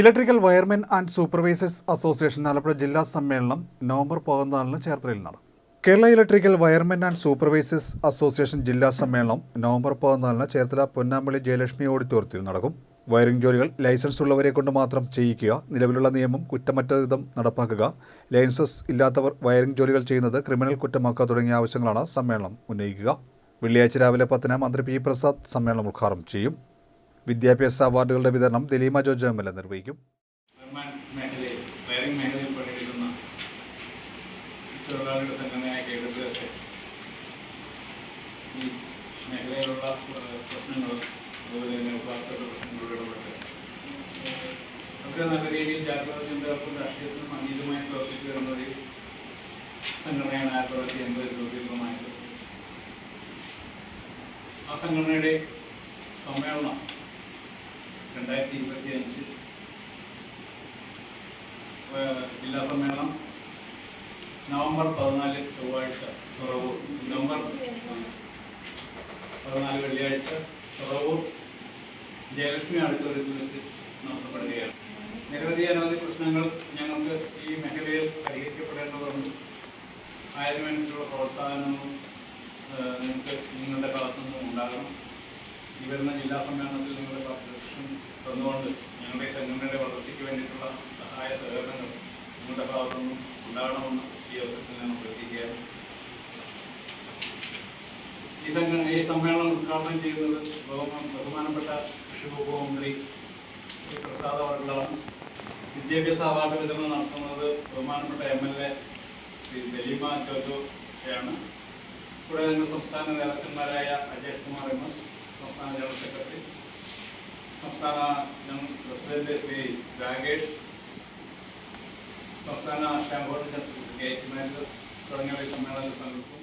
Electrical wiremen and supervisors association Alappuzha ജില്ലാ സമ്മേളനം November പതിനാലിന് ചേർത്തലയിൽ നടക്കും Kerala electrical wiremen and supervisors association ജില്ലാ സമ്മേളനം നവംബർ പതിനാലിന് ചേർത്തല പൊന്നാമ്പള്ളി ജയലക്ഷ്മി ഓഡിറ്റോറിയത്തിൽ നടക്കും. വയറിംഗ് ജോലികൾ ലൈസൻസ് ഉള്ളവരെ കൊണ്ട് മാത്രം ചെയ്യിക്കുക നിലവിലുള്ള നിയമം കുറ്റമറ്റ വിധം നടപ്പാക്കുക ലൈസൻസ് ഇല്ലാത്തവർ വയറിംഗ് ജോലികൾ ചെയ്യുന്നത് ക്രിമിനൽ കുറ്റമാക്കുക തുടങ്ങിയ ആവശ്യങ്ങളാണ് സമ്മേളനം ഉന്നയിക്കുക. വെള്ളിയാഴ്ച രാവിലെ പത്തിന് മന്ത്രി പി പ്രസാദ് സമ്മേളനം ഉദ്ഘാടനം ചെയ്യും. വിദ്യാഭ്യാസ അവാർഡുകളുടെ വിതരണം Dileema George M L A നിർവഹിക്കും. നല്ല രീതിയിൽ ജാഗ്രത ചിന്തകൾക്കും രാഷ്ട്രീയത്തിനും അതീതമായി പ്രവർത്തിച്ചു വരുന്ന ഒരു സംഘടനയാണ് ആയിരത്തി തൊള്ളായിരത്തി എൺപതിൽ രൂപീകൃതമായത്. ആ സംഘടനയുടെ സമ്മേളനം രണ്ടായിരത്തി ഇരുപത്തി അഞ്ച് ജില്ലാ സമ്മേളനം നവംബർ പതിനാല് ചൊവ്വാഴ്ച തുറവൂർ. നവംബർ പതിനാല് വെള്ളിയാഴ്ച തുറവൂർ. ജയലക്ഷ്മി ഓഡിറ്റോറിയത്തിൽ വെച്ച് നടത്തപ്പെടുകയാണ് നിരവധി അനവധി പ്രശ്നങ്ങൾ ഞങ്ങൾക്ക് ഈ മേഖലയിൽ പരിഹരിക്കപ്പെടേണ്ടതുണ്ട്. അതിനു വേണ്ടിയിട്ടുള്ള പ്രോത്സാഹനവും നിങ്ങൾക്ക് നിങ്ങളുടെ ഭാഗത്തുനിന്നും ഉണ്ടാകണം. ഈ വരുന്ന ജില്ലാ സമ്മേളനത്തിൽ നിങ്ങളുടെ പാർട്ടിസിപ്പേഷൻ തന്നുകൊണ്ട് ഞങ്ങളുടെ ഈ സംഘടനയുടെ വളർച്ചയ്ക്ക് വേണ്ടിയിട്ടുള്ള സഹായ സഹകരണങ്ങൾ നിങ്ങളുടെ ഭാഗത്തുനിന്നും ഉണ്ടാകണമെന്ന് ഈ അവസരത്തിൽ ഞാൻ അഭ്യർത്ഥിക്കുകയാണ്. ഈ സംഘ ഈ സമ്മേളനം ഉദ്ഘാടനം ചെയ്യുന്നത് ബഹുമാനപ്പെട്ട കൃഷി വകുപ്പ് മന്ത്രി പ്രസാദ് അവാർഡുകളാണ് വിദ്യാഭ്യാസ അവാർഡ് വിതരണം നടത്തുന്നത് ബഹുമാനപ്പെട്ട M L A Shri Daleema ജോജോയാണ് കൂടാതെ തന്നെ സംസ്ഥാന നേതാക്കന്മാരായ അജേഷ് കുമാർ എം എസ് സംസ്ഥാന ജനറൽ സെക്രട്ടറി സംസ്ഥാന ജനറൽ പ്രസിഡന്റ് ശ്രീ രാകേഷ് സംസ്ഥാന ഷാംബോർഡ് general secretary K H Maridas തുടങ്ങിയവർ ഈ സമ്മേളനത്തിൽ പങ്കെടുക്കും